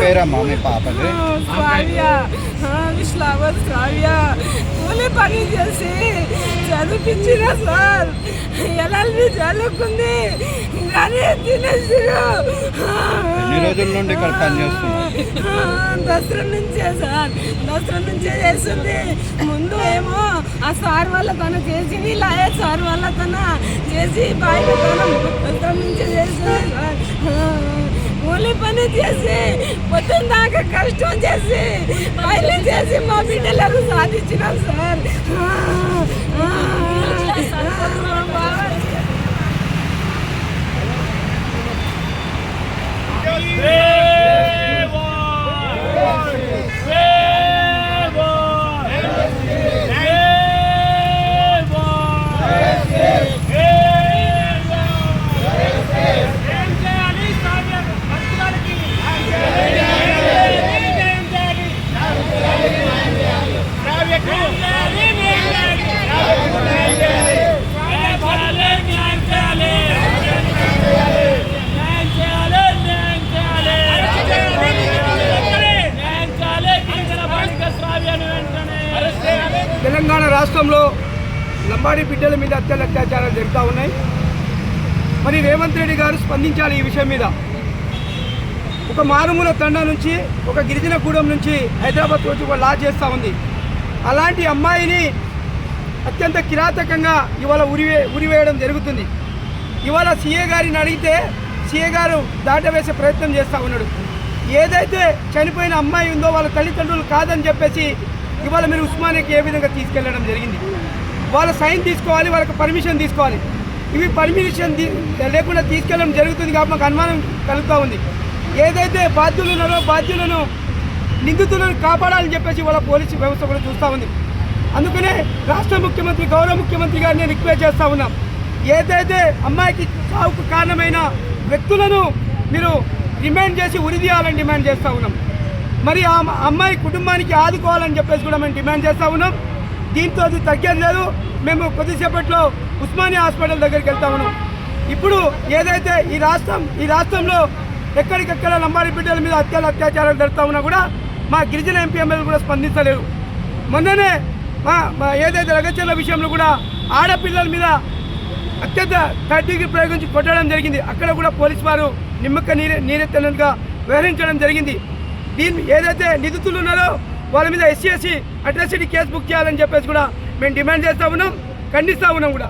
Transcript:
పేరమ్మా మీ పాపది. కూలి పని చేసి చదివించిన సార్. ఎల్ఎల్బి చదువుకుంది కానీ తినేసారు. ఎన్ని రోజుల నుండి ఇక్కడ పని చేస్తున్నారు దసరా నుంచే సార్. దసరా నుంచే చేస్తుంది. ముందు ఏమో ఆ సార్ వల్ల తను చేసి వీళ్ళ సార్ వల్ల తన చేసి బయట తన దసరా నుంచే చేస్తుంది సార్. కూలి పని చేసి పొద్దున్న దాకా కష్టం చేసి పైలు చేసి మా బిడ్డలకు సాధించినాం సార్. తెలంగాణ రాష్ట్రంలో లంబాడి బిడ్డల మీద అత్యంత అత్యాచారాలు జరుగుతూ ఉన్నాయి. మరి రేవంత్ రెడ్డి గారు స్పందించాలి ఈ విషయం మీద. ఒక మారుమూల తండ నుంచి ఒక గిరిజన గూడెం నుంచి హైదరాబాద్ వచ్చి ఒక లా చేస్తూ ఉంది. అలాంటి అమ్మాయిని అత్యంత కిరాతకంగా ఇవాళ ఉరివే ఉరివేయడం జరుగుతుంది. ఇవాళ సీఏ గారిని అడిగితే సీఏ గారు దాటవేసే ప్రయత్నం చేస్తూ ఉన్నాడు. ఏదైతే చనిపోయిన అమ్మాయి ఉందో వాళ్ళ తల్లిదండ్రులు కాదని చెప్పేసి ఇవాళ మీరు ఉస్మానియాకి ఏ విధంగా తీసుకెళ్ళడం జరిగింది? వాళ్ళ సైన్ తీసుకోవాలి వాళ్ళకి పర్మిషన్ తీసుకోవాలి. ఇవి పర్మిషన్ లేకుండా తీసుకెళ్ళడం జరుగుతుంది కాబట్టి మాకు అనుమానం కలుగుతూ ఉంది. ఏదైతే బాధ్యులు ఉన్నారో బాధ్యులను నిందితులను కాపాడాలని చెప్పేసి వాళ్ళ పోలీసు వ్యవస్థ కూడా చూస్తూ ఉంది. అందుకనే రాష్ట్ర ముఖ్యమంత్రి గౌరవ ముఖ్యమంత్రి గారిని రిక్వెస్ట్ చేస్తూ ఉన్నాం. ఏదైతే అమ్మాయికి సావుకు కారణమైన వ్యక్తులను మీరు రిమాండ్ చేసి ఉరిదీయాలని డిమాండ్ చేస్తూ ఉన్నాం. మరి ఆ అమ్మాయి కుటుంబానికి ఆదుకోవాలని చెప్పేసి కూడా మేము డిమాండ్ చేస్తూ ఉన్నాం. దీంతో అది తగ్గేది లేదు. మేము కొద్దిసేపట్లో ఉస్మానియా హాస్పిటల్ దగ్గరికి వెళ్తా ఉన్నాం. ఇప్పుడు ఏదైతే ఈ రాష్ట్రం ఈ రాష్ట్రంలో ఎక్కడికెక్కడ లంబాడి బిడ్డల మీద హత్యలు అత్యాచారాలు జరుగుతూ ఉన్నా కూడా మా గిరిజన ఎంపీ ఎమ్మెల్యేలు కూడా స్పందించలేరు మొన్ననే మా ఏదైతే రగచర్ల విషయంలో కూడా ఆడపిల్లల మీద అత్యంత థర్టీకి ప్రయోగించి కొట్టడం జరిగింది. అక్కడ కూడా పోలీసు వారు నిమ్మక నీరె నీరెత్తనట్టుగా వ్యవహరించడం జరిగింది. దీన్ని ఏదైతే నిధులు ఉన్నారో వాళ్ళ మీద SC SC atrocity case book చేయాలని చెప్పేసి కూడా మేము డిమాండ్ చేస్తూ ఉన్నాం ఖండిస్తూ ఉన్నాం కూడా.